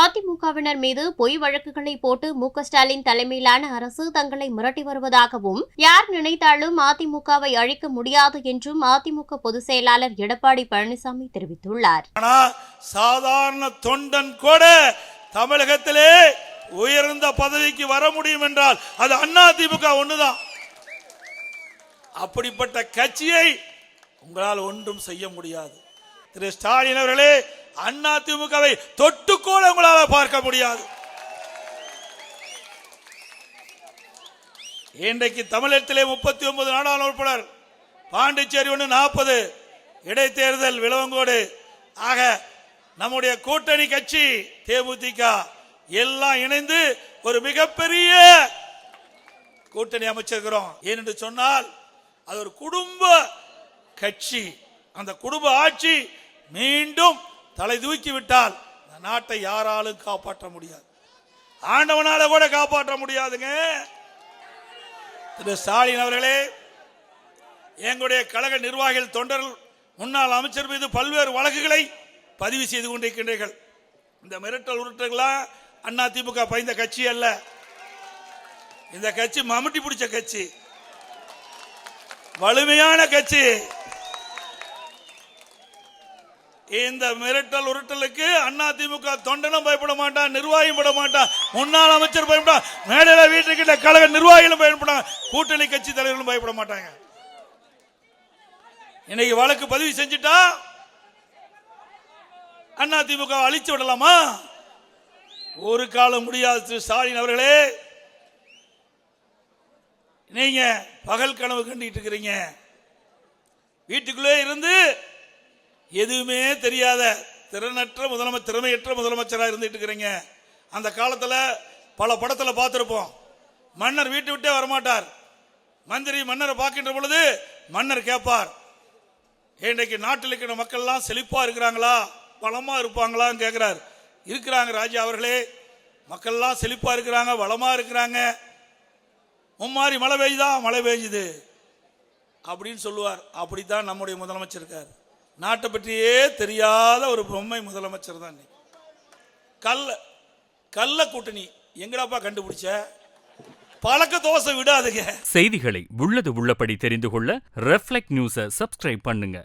அதிமுகவினர் மீது பொய் வழக்குகளை போட்டு மு ஸ்டாலின் தலைமையிலான அரசு தங்களை மிரட்டி வருவதாகவும் யார் நினைத்தாலும் அதிமுகவை அழிக்க முடியாது என்றும் அதிமுக பொதுச் செயலாளர் எடப்பாடி பழனிசாமி தெரிவித்துள்ளார். ஆனா சாதாரண தொண்டன் கூட தமிழகத்திலே உயர்ந்த பதவிக்கு வர முடியும் என்றால் அது அண்ணா திமுக ஒண்ணுதான். அப்படிப்பட்ட கட்சியை உங்களால் ஒன்றும் செய்ய முடியாது. திரு ஸ்டாலின் அவர்களே அண்ணா திமுகவை கூட உங்களால் பார்க்க முடியாது. இன்றைக்கு தமிழகத்திலே முப்பத்தி ஒன்பது நாடாளுமன்ற உறுப்பினர் பாண்டிச்சேரி ஒன்று நாற்பது இடைத்தேர்தல் விளவங்கோடு ஆக நம்முடைய கூட்டணி கட்சி தேமுதிக எல்லாம் இணைந்து ஒரு மிகப்பெரிய கூட்டணி அமைச்சிருக்கிறோம். ஏனென்று சொன்னால் அது ஒரு குடும்ப கட்சி. அந்த குடும்ப ஆட்சி மீண்டும் தலை தூக்கி விட்டால் நாட்டை யாராலும் காப்பாற்ற முடியாது. ஆண்டவனால கூட காப்பாற்ற முடியாதுங்க. திரு ஸ்டாலின் அவர்களே எங்களுடைய கழக நிர்வாகிகள் தொண்டர்கள் முன்னாள் அமைச்சர் மீது பல்வேறு வழக்குகளை பதிவு செய்து கொண்டிருக்கின்றீர்கள். இந்த மிரட்டல் உருட்டெல்லாம் அண்ணா திமுக பயந்த கட்சி அல்ல. இந்த கட்சி மம்முட்டி பிடிச்ச கட்சி. வலிமையான கட்சி. இந்த மிரட்டல் உருட்டலுக்கு அண்ணா திமுக தொண்டனும் பயப்பட மாட்டான் நிர்வாகியும் பட மாட்டான். முன்னாள் அமைச்சர் பயப்படா மேடையில வீட்டுக்கிட்ட கழக நிர்வாகிகளும் பயன்படான் கூட்டணி கட்சி தலைவர்களும் பயப்பட மாட்டாங்க. இன்னைக்கு வழக்கு பதிவு செஞ்சுட்டா அண்ணா திமுக அழிச்சு விடலாமா? ஒரு காலம் முடியாது திரு ஸ்டாலின் அவர்களே. நீங்க பகல் கனவு கண்டுகிட்டு இருக்கிறீங்க. வீட்டுக்குள்ளே இருந்து எதுவுமே தெரியாத திறனற்ற முதலமைச்சர் திறமையற்ற முதலமைச்சராக இருந்துட்டு இருக்கிறீங்க. அந்த காலத்தில் பல படத்தில் பார்த்துருப்போம். மன்னர் வீட்டை விட்டே வரமாட்டார். மந்திரி மன்னரை பார்க்கின்ற பொழுது மன்னர் கேட்பார் இன்றைக்கு நாட்டில் இருக்கிற மக்கள்லாம் செழிப்பாக இருக்கிறாங்களா? வளமாக இருப்பாங்களான்னு கேட்குறார். இருக்கிறாங்க ராஜா அவர்களே மக்கள்லாம் செழிப்பாக இருக்கிறாங்க வளமாக இருக்கிறாங்க. மும்மாரி மழை பெய்யுதா? மழை பெய்யுது அப்படின்னு சொல்லுவார். அப்படித்தான் நம்முடைய முதலமைச்சர் இருக்கார். நாட்டை பற்றியே தெரியாத ஒரு பொம்மை முதலமைச்சர் தான் கல்ல கள்ள கூட்டணி எங்கடாப்பா கண்டுபிடிச்ச? பழக்க தோசை விடாதுங்க. செய்திகளை உள்ளது உள்ளபடி தெரிந்து கொள்ள ரெஃப்ளெக்ட் நியூஸை சப்ஸ்கிரைப் பண்ணுங்க.